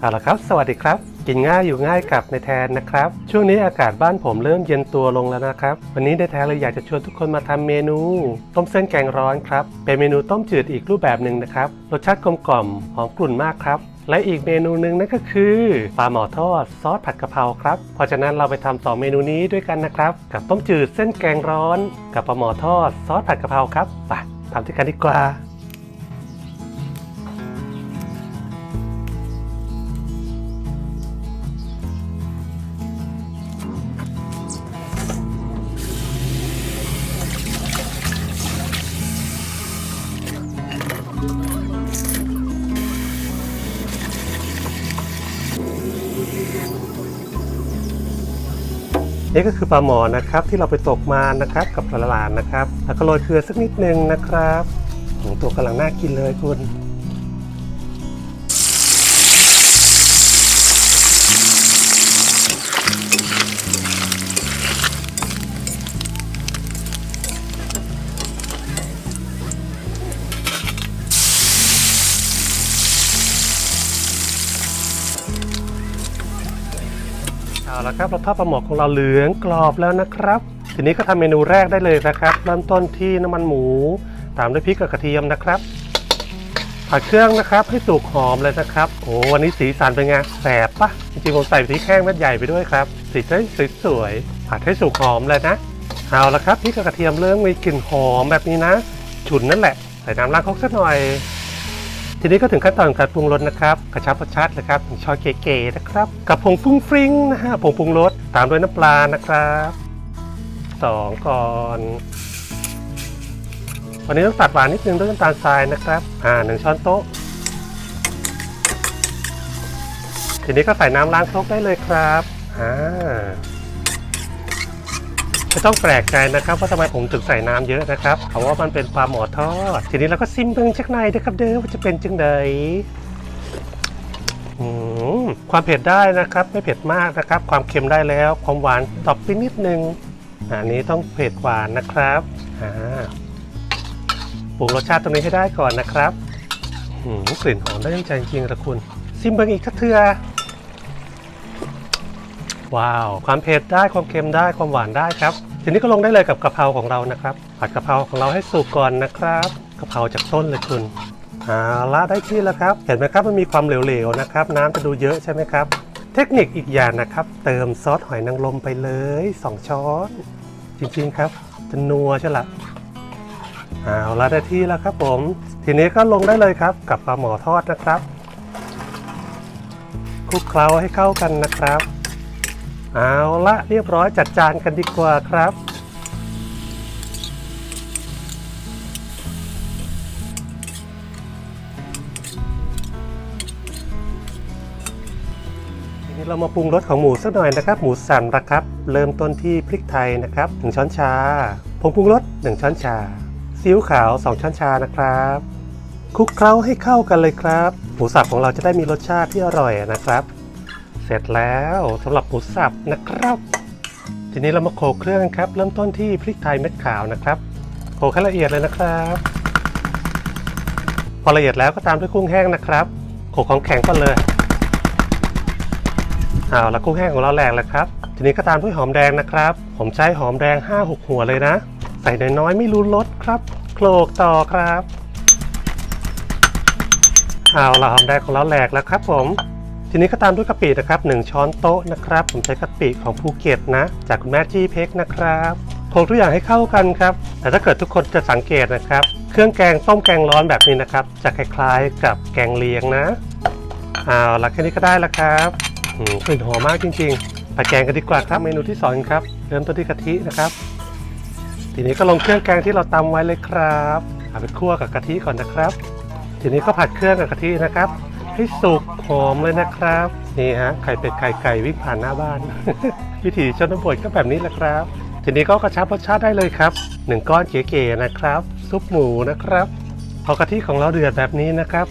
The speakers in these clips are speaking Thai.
เอาละครับ สวัสดีครับ กินง่ายอยู่ง่ายกับในแทนนะครับ ช่วงนี้อากาศบ้านผมเริ่มเย็นตัวลงแล้วนะครับ วันนี้ในแทนเลยอยากจะชวนทุกคนมาทำเมนู ต้มเส้นแกงร้อนครับ เป็นเมนูต้มจืดอีกรูปแบบหนึ่งนะครับ รสชาติกลมกล่อมหอมกลุ่นมากครับและอีกเมนูหนึ่งนั่นก็คือปลาหมอทอดซอสผัดกะเพราครับ เพราะฉะนั้นเราไปทำสองเมนูนี้ด้วยกันนะครับ กับต้มจืดเส้นแกงร้อน กับปลาหมอทอดซอสผัดกะเพราครับไปทำด้วยกันดีกว่า นี่ก็คือปลาหมอนะครับที่เราไปตกมานะครับกับหลานๆนะครับแล้วก็โรยเกลือสักนิดนึงนะครับของตัวกำลังน่ากินเลยคุณ เอาละครับเราทอดปลาหมอของเราเหลืองกรอบแล้วนะครับ ทีนี้ก็ทำเมนูแรกได้เลยนะครับเริ่มต้นที่น้ำมันหมู ตามด้วยพริกกับกระเทียมนะครับผัดเครื่องนะครับให้สุกหอมเลยนะครับโอ้วันนี้สีสันเป็นไงแสบปะจริงๆผมใส่พริกแห้งเม็ดใหญ่ไปด้วยครับสีจะสวยๆผัดให้สุกหอมเลยนะเอาละครับพริกกับกระเทียมเริ่มมีกลิ่นหอมแบบนี้นะฉุนนั่นแหละใส่น้ำล้างครกสักหน่อย ทีนี้ก็ถึงขั้นตอนการปรุงรสนะครับกระชับรสชาติเลยครับช้อยเก๋ๆนะครับ กับผงฟุ้งฟริ้งนะฮะผงปรุงรสตามด้วยน้ำปลานะครับสองก่อนวันนี้ต้องตัดหวานนิดนึงด้วยน้ำตาลทรายนะครับอ่าหนึ่งช้อนโต๊ะทีนี้ก็ใส่น้ำล้างครกได้เลยครับอ่า ไม่ต้องแปลกใจนะครับว่าทำไมผมถึงใส่น้ำเยอะนะครับเพราะว่ามันเป็นปลาหมอทอด ทีนี้เราก็ซิมเบิ้งชักในนะครับเด้อว่าจะเป็นจังใดความเผ็ดได้นะครับ ไม่เผ็ดมากนะครับ ความเค็มได้แล้ว ความหวานตอบไปนิดนึงอันนี้ต้องเผ็ดหวานนะครับอ่าปรุงรสชาติตรงนี้ให้ได้ก่อนนะครับอืมกลิ่นหอมได้ยังใจจริงๆละคุณ ซิมเบิ้งอีกสักเทือว้าว ความเผ็ดได้ความเค็มได้ความหวานได้ครับ ทีนี้ก็ลงได้เลยกับกะเพราของเรานะครับ ผัดกะเพราของเราให้สุกก่อนนะครับกะเพราจากต้นเลยคุณเอาละได้ที่แล้วครับ เห็นไหมครับมันมีความเหลวๆนะครับ น้ำจะดูเยอะใช่ไหมครับ เทคนิคอีกอย่างนะครับ เติมซอสหอยนางรมไปเลย 2 ช้อน จริงๆครับจะนัวใช่ละเอาละได้ที่แล้วครับผม ทีนี้ก็ลงได้เลยครับ กับปลาหมอทอดนะครับคลุกเคล้าให้เข้ากันนะครับ เอาละเรียบร้อยจัดจานกันดีกว่าครับ ทีนี้เรามาปรุงรสของหมูสักหน่อยนะครับ หมูสันนะครับ เริ่มต้นที่พริกไทยนะครับ1ช้อนชาผงปรุงรส1ช้อนชาซีอิ๊วขาว 2 ช้อนชานะครับคลุกเคล้าให้เข้ากันเลยครับ หมูสับของเราจะได้มีรสชาติที่อร่อยนะครับ สร็จแล้วสำหรับหมูสับนะครับ ทีนี้เรามาโขลกเครื่องครับ เริ่มต้นที่พริกไทยเม็ดขาวนะครับโขลกให้ละเอียดเลยนะครับ พอละเอียดแล้วก็ตามด้วยกุ้งแห้งนะครับโขลกของแข็งก่อนเลยเอาละกุ้งแห้งของเราแหลกแล้วครับ ทีนี้ก็ตามด้วยหอมแดงนะครับ ผมใช้หอมแดง 5-6 หัวเลยนะ ใส่น้อยๆไม่รู้รสครับโขลกต่อครับเอาละหอมแดงของเราแหลกแล้วครับผม ทีนี้ก็ตามด้วยกะปินะครับ1ช้อนโต๊ะนะครับ ผมใช้กะปิของภูเก็ตนะ จากคุณแม่จี้เพ็กนะครับโขลกทุกอย่างให้เข้ากันครับ แต่ถ้าเกิดทุกคนจะสังเกตนะครับ เครื่องแกงต้มแกงร้อนแบบนี้นะครับ จะคล้ายๆกับแกงเลียงนะเอาละแค่นี้ก็ได้แล้วครับอืมกลิ่นหอมมากจริงๆไปแกงกันดีกว่าครับเมนูที่สองครับเริ่มต้นที่กะทินะครับ ทีนี้ก็ลงเครื่องแกงที่เราตำไว้เลยครับเอาไปคั่วกับกะทิก่อนนะครับ ทีนี้ก็ผัดเครื่องกับกะทินะครับ ให้สุกหอมเลยนะครับนี่ฮะไข่เป็ดไข่ไก่วิ่งผ่านหน้าบ้าน วิถีชนบทก็แบบนี้แหละครับ ทีนี้ก็กระชับรสชาติได้เลยครับหนึ่งก้อนเก๋ๆนะครับ ซุปหมูนะครับพอกะทิของเราเดือดแบบนี้นะครับ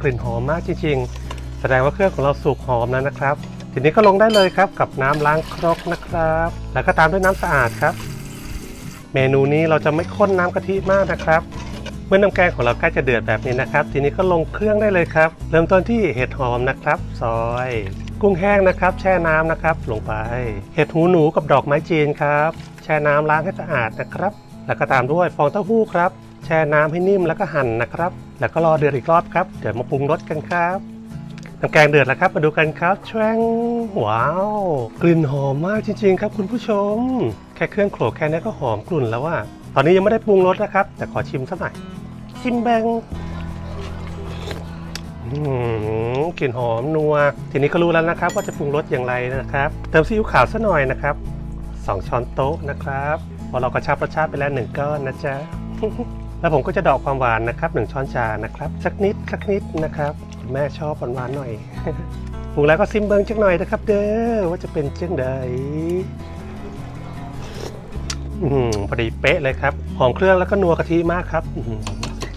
กลิ่นหอมมากจริงๆ แสดงว่าเครื่องของเราสุกหอมแล้วนะครับ ทีนี้ก็ลงได้เลยครับกับน้ำล้างครกนะครับ แล้วก็ตามด้วยน้ำสะอาดครับ เมนูนี้เราจะไม่ข้นน้ำกะทิมากนะครับ เมื่อน้ำแกงของเราใกล้จะเดือดแบบนี้นะครับ ทีนี้ก็ลงเครื่องได้เลยครับ เริ่มต้นที่เห็ดหอมนะครับ ซอย กุ้งแห้งนะครับ แช่น้ำนะครับ ลงไป เห็ดหูหนูกับดอกไม้จีนครับ แช่น้ำล้างให้สะอาดนะครับ แล้วก็ตามด้วยฟองเต้าหู้ครับ แช่น้ำให้นิ่มแล้วก็หั่นนะครับ แล้วก็รอเดือดอีกรอบครับ เดี๋ยวมาปรุงรสกันครับน้ำแกงเดือดแล้วครับ มาดูกันครับแชวงว้าว กลิ่นหอมมากจริง ๆ ครับ คุณผู้ชม แค่เครื่องโขลกแค่นี้ก็หอมกลุ่นแล้วว่า ตอนนี้ยังไม่ได้ปรุงรสนะครับ แต่ขอชิมสักหน่อย ชิมแบงอื้อหือกลิ่นหอมนัว ทีนี้ก็รู้แล้วนะครับ ว่าจะปรุงรสอย่างไรนะครับ เติมซีอิ๊วขาวสักหน่อยนะครับสองช้อนโต๊ะนะครับพอเรากระชับรสชาติไปแล้วหนึ่งก้อนนะจ๊ะ แล้วผมก็จะดอกความหวานนะครับหนึ่งช้อนชานะครับ สักนิดสักนิดนะครับ แม่ชอบหวานๆหน่อยปรุงแล้วก็ซิมเบิงจักหน่อยนะครับ เด้อว่าจะเป็นเช่นใดอื้อหือพอดีเป๊ะเลยครับ หอมเครื่องแล้วก็นัวกะทิมากครับ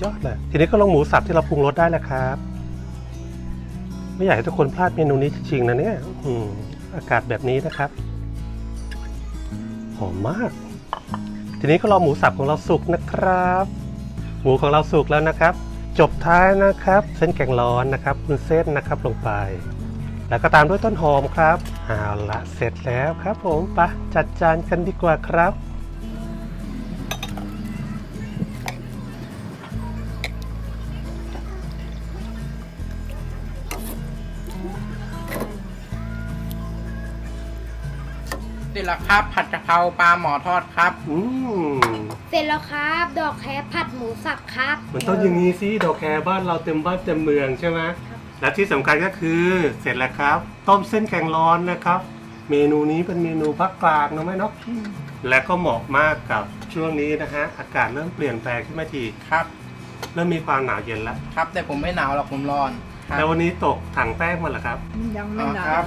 ยอดเลยทีนี้ก็ลงหมูสับที่เราปรุงรสได้แล้วครับ ไม่อยากให้ทุกคนพลาดเมนูนี้จริงๆนะเนี่ยอื้อากาศแบบนี้นะครับหอมมาก ทีนี้ก็รอหมูสับของเราสุกนะครับ หมูของเราสุกแล้วนะครับ จบท้ายนะครับ เส้นแกงร้อนนะครับคุณเส้นนะครับลงไป แล้วก็ตามด้วยต้นหอมครับเอาละเสร็จแล้วครับผมไปะจัดจานกันดีกว่าครับ ร็จแล้วครับ ผัดกะเพราปลาหมอทอดครับอืมเสร็จแล้วครับ ดอกแครผัดหมูสับครับ มันต้องอย่างนี้สิดอกแครบ้านเราเต็มบ้านเต็มเมืองใช่ไหมและที่สำคัญก็คือเสร็จแล้วครับ ต้มเส้นแกงร้อนนะครับ เมนูนี้เป็นเมนูภาคกลางนะแม่เนาะและก็เหมาะมากกับช่วงนี้นะฮะอากาศเริ่มเปลี่ยนแปลงขึ้นมาทีครับ เริ่มมีความหนาวเย็นแล้ว ครับ แต่ผมไม่หนาวหรอกผมร้อน ครับ แล้ววันนี้ตกถังแป้งมาเหรอครับ ยังไม่หนาครัวบ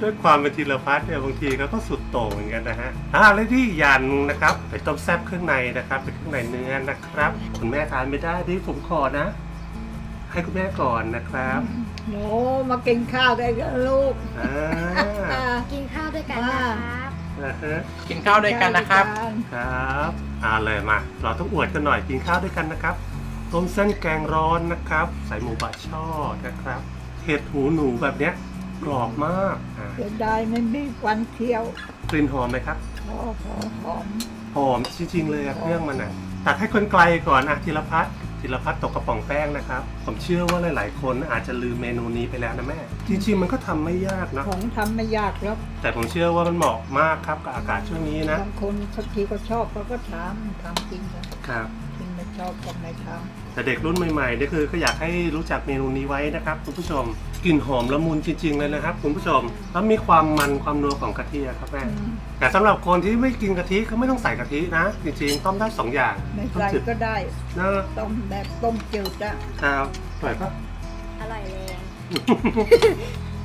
ด้วยความเป็นธีรพัฒน์เนี่ยบางทีเขาก็สุดโต่งเหมือนกันนะฮะอ่าแล้วที่ยันนะครับไปต้มแซ่บเครื่องในนะครับเป็นเครื่องในเนื้อนะครับคุณแม่ทานไม่ได้ที่ผมขอนะ ให้คุณแม่ก่อนนะครับหนูมากินข้าวได้กับลูกอ่ากินข้าวด้วยกันนะครับนะฮะกินข้าวด้วยกันนะครับ ครับเอาเลยมา เราต้องอวดกันหน่อยกินข้าวด้วยกันนะครับ ต้มเส้นแกงร้อนนะครับ ใส่หมูบะช่อนะครับ เห็ดหูหนูแบบเนี้ยกรอบมากอ่าเสียดายไม่มีควันเคี้ยวกลิ่นหอมไหมครับหอมหอมหอมหอมจริงๆเลยอะเครื่องมันอะตักให้คนไกลก่อนอะธีรพัฒน์ธีรพัฒน์ตกกระป๋องแป้งนะครับ ผมเชื่อว่าหลาย ๆ คนอาจจะลืมเมนูนี้ไปแล้วนะแม่ จริง ๆ มันก็ทำไม่ยากนะ ของทำไม่ยากหรอกแต่ผมเชื่อว่ามันเหมาะมากครับกับอากาศช่วงนี้นะ บางคนสักทีก็ชอบเขาก็ทำทำกินกัน ครับกินไม่ ชอบก็ไม่ทแต่เด็กรุ่นใหม่ๆนี่คือก็อยากให้รู้จักเมนูนี้ไว้นะครับคุณผู้ชมกลิ่นหอมละมุนจริง ๆ เลยนะครับคุณผู้ชมแล้วมีความมันความนัวของกะทิอะครับแม่ำอืมแต่สำหรับคนที่ไม่กินกะทิก็ไม่ต้องใส่กะทินะ จริงๆ ต้มได้สองอย่างไม่ต้มใส่จืดก็ได้นะต้มแบบต้มจืดอะครับปล่อยปะอร่อยแรง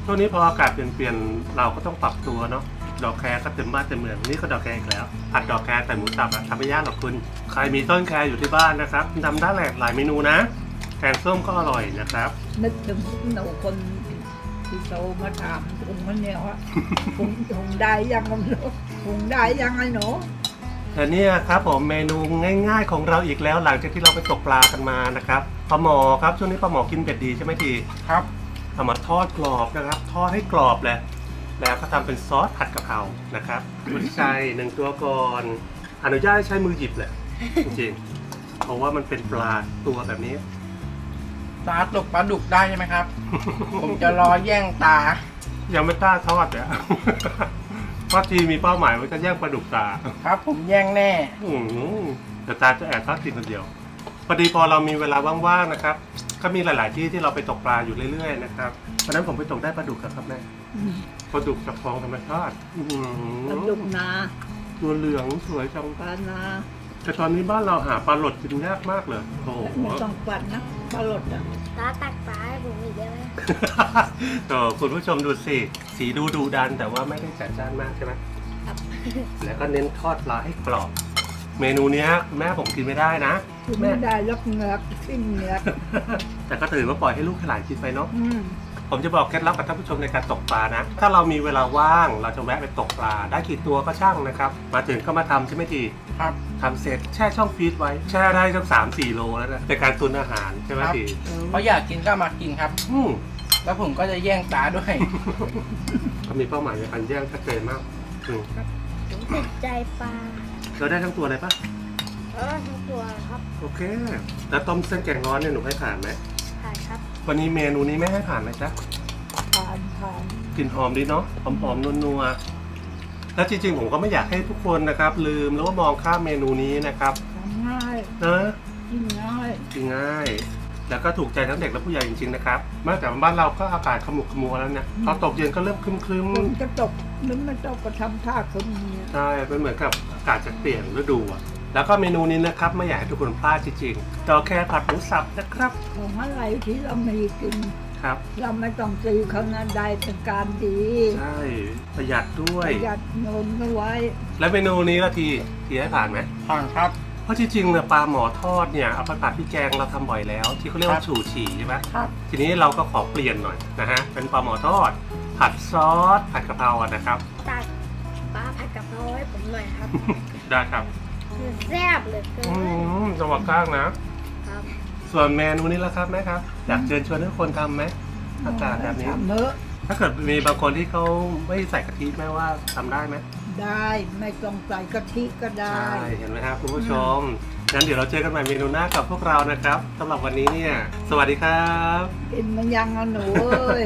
ช่วงนี้พออากาศเปลี่ยนๆเราก็ต้องปรับตัวเนาะ ดอกแครก็เต็มบ้านเต็มเมืองนี่ก็ดอกแครอีกแล้วผัดดอกแครใส่หมูสับอะทำไม่ยากหรอกคุณ ใครมีต้นแครอยู่ที่บ้านนะครับทำได้หลายหลายเมนูนะแกงส้มก็อร่อยนะครับ นึกถึงหนูคนที่โตมาถามถุงมันเนี่ยว่าถุงถุงได้ยังไงหนูถุงได้ยังไงหนูแต่เนี่ยครับผมเมนูง่าย ๆ ของเราอีกแล้วหลังจากที่เราไปตกปลากันมานะครับปลาหมอครับช่วงนี้ปลาหมอกินเป็ดดีใช่ไหมทีครับเอามาทอดกรอบนะครับ ทอดให้กรอบเลย แล้วก็ทำเป็นซอสผัดกะเพรานะครับกุนไชัยหนึ่งตัวก่อนอนุญาตให้ใช้มือหยิบเลยจริงๆเพราะว่ามันเป็นปลาตัวแบบนี้ตาตกปลาดุกได้ใช่ไหมครับ ผมจะรอแย่งตา ยังไม่กล้าทอดเลยอะเพราะทีมีเป้าหมายว่าจะแย่งปลาดุกตาครับ ผมแย่งแน่อืมแต่ตาจะแอบทอดกินคนเดียวพอดีพอเรามีเวลาว่างๆนะครับ ก็มีหลาย ๆ ที่ที่เราไปตกปลาอยู่เรื่อย ๆ นะครับวันนั้นผมไปตกได้ปลาดุกครับแม่อืม ปลาดุกจากคลองธรรมชาติอื้อหือปลาดุกนาตัวเหลืองสวยจังปลานาแต่ตอนนี้บ้านเราหาปลาหลดกินยากมากเลยโอ้โห ไม่ต้องปัดนะปลาหลดอะตาตักปลาให้ผมอีกได้ไหมโอ้คุณผู้ชมดูสิ สีดูดูดันแต่ว่าไม่ได้จัดจ้านมากใช่ไหมครับแล้วก็เน้นทอดปลาให้กรอบ เมนูเนี้ยแม่ผมกินไม่ได้นะ กินไม่ได้รับเหงือกขึ้นเหงือกแต่ก็ถือว่าปล่อยให้ลูกให้หลานกินไปเนาะ อืม ผมจะบอกเคล็ดลับกับท่านผู้ชมในการตกปลานะ ถ้าเรามีเวลาว่างเราจะแวะไปตกปลา ได้กี่ตัวก็ช่างนะครับ มาถึงก็มาทำใช่ไหมทีครับ ทำเสร็จแช่ช่องฟรีซไว้ แช่ได้ตั้งสามสี่โลแล้วนะเป็นการตุนอาหารใช่ไหมครับ ทีเพราะอยากกินก็มากินครับ อืมแล้วผมก็จะแย่งตาด้วย เขามีเป้าหมายในการแย่งชัดเจนมากอืมผมติดใจปลาเราได้ทั้งตัวเลยปะเออทั้งตัวครับโอเค แล้วต้มเส้นแกงร้อนเนี่ยหนูให้ผ่านไหมผ่านครับ วันนี้เมนูนี้ไม่ให้ผ่านไหมจ๊ะผ่านผ่านกลิ่นหอมดีเนาะหอมๆนัวๆแล้วจริงๆผมก็ไม่อยากให้ทุกคนนะครับ ลืมหรือว่ามองข้ามเมนูนี้นะครับทำง่ายนะกินง่ายกินง่าย แล้วก็ถูกใจทั้งเด็กและผู้ใหญ่จริงๆนะครับแม้แต่บ้านเราก็อากาศขมุกขมัวแล้วเนี่ยพอตกเย็นก็เริ่มครึ้มฝนจะตกนึกไม่ตกก็ทำท่าคนเนี่ยๆใช่เป็นเหมือนกับอากาศจะเปลี่ยนฤดูอะ แล้วก็เมนูนี้นะครับไม่อยากให้ทุกคนพลาดจริงๆดอกแค่ผัดหมูสับนะครับของอะไรที่เรามีกินครับ เราไม่ต้องซื้อเขานะได้เป็นการดีใช่ประหยัดด้วปยระหยัดเงินเอาไว้ แล้วเมนูนี้ละทีทีให้ผ่านไหม ผ่านครับ เพราะจริงๆเนี่ยปลาหมอทอดเนี่ยเอาไปผัดพริกแกงเราทำบ่อยแล้ว ที่เขาเรียกคว่ารับฉู่ฉี่ใช่ไหมครับ ทีนี้เราก็ขอเปลี่ยนหน่อยนะฮะเป็นปลาหมอทอด ผัดซอสผัดกะเพราอะนะครับ ตักปลาผัดกะเพราให้ผมหน่อยครับ ได้ครับ คือแซ่บเหลือเกิอืนมจังหวะก้างนะ ครับส่วนเมนูนี้ละครับแม่ครับ อยากเชิญชวนให้ทุกคนทำไหมอากาศแบบนี้ ทำเถอะถ้าเกิดมีบางคนที่เขาไม่ใส่กะทิแม่ว่าทำได้ไหมได้ไม่ต้องใส่กะทิก็ได้ใช่เห็นไหมครับคุณผู้ชมงั้นเดี๋ยวเราเจอกันใหม่เมนูหน้ากับพวกเรานะครับสำหรับวันนี้เนี่ย สวัสดีครับอิ่มมันยังอะหนูเอ้ย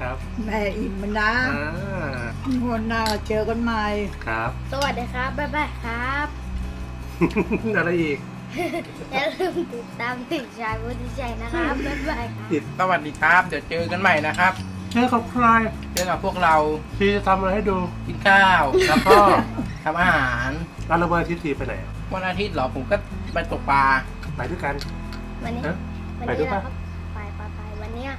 ครับแม่อิ่มมันนะอ่างวดหน้าเจอกันใหม่ ครับ สวัสดีครับ บ๊ายบายครับ อะไรอีก อย่าลืมติดตามติดชายวุฒิชัยนะครับบ๊ายบายครับติดสวัสดีครับ เดี๋ยวเจอกันใหม่นะครับ เจอกับใครเจอกับพวกเราพี่จะทำอะไรให้ดูกินข้าวแล้วก็ทำอาหาร ร้านระเบิดทิศทีไปไหนอะวันอาทิตย์เหรอผมก็ไปตกปลา ไปด้วยกัน วันนี้ ฮะวันไปนี้ด้วยเราปะ ก็ไปไปไปวันเนี้ย